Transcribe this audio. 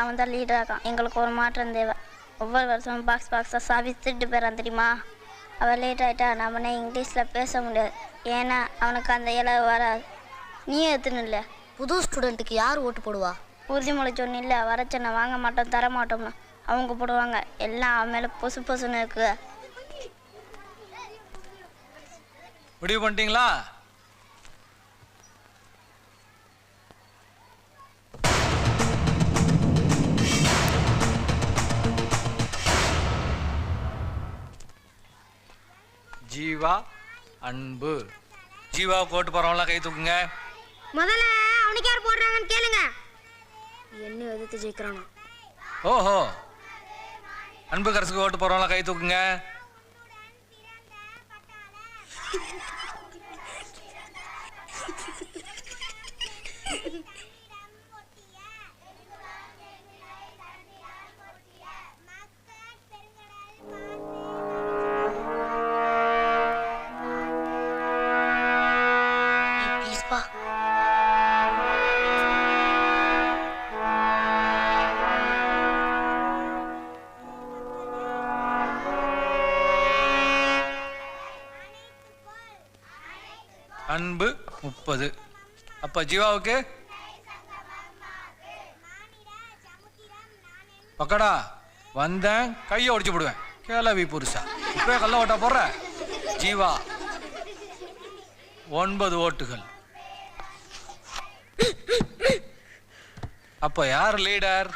அவன் தான் லீடர் ஆகான். எங்களுக்கு ஒரு மாற்றம் தேவை. ஒவ்வொரு வருஷமும் பாக்ஸ் பாக்ஸாக சாவி திருட்டு போயிடறான் தெரியுமா? அவன் லேட் ஆகிட்டா நம்மனே இங்கிலீஷில் பேச முடியாது. ஏன்னா அவனுக்கு அந்த இலை வராது. நீயும் எடுத்துன்னு இல்லை. புது ஸ்டூடெண்ட்டுக்கு யார் ஓட்டு போடுவா? உறுதிமொழி சொன்னில்ல வரச்சனை வாங்க மாட்டோம் தர மாட்டோம்னு. அவங்க போடுவாங்க. எல்லாம் அவன் மேலே பொசு பொசுன்னு இருக்கு முடிவு பண்ணிட்டீங்களா? ஜீவா அன்பு. ஜீவா கோட்டு போறவங்களாம் கை தூக்குங்க. முதல்ல அவனுக்கு யார் போடுறாங்கன்னு கேளுங்க. என்ன எதிர்த்து ஜெயிக்கிறானா. ஓஹோ. அன்பு கரசுக்கு ஓட்டு போறவங்களாம் கை தூக்குங்க. ப்ளீஸ்ப்பா அன்பு முப்பது. அப்ப ஜீவாவுக்கு? பக்கடா வந்தேன் கையை ஒடிச்சு போடுவேன். கேளவி புருஷா. இப்பவே கள்ள ஓட்டா போடுற? ஜீவா. ஒன்பது ஓட்டுகள். அப்போ யார் லீடர்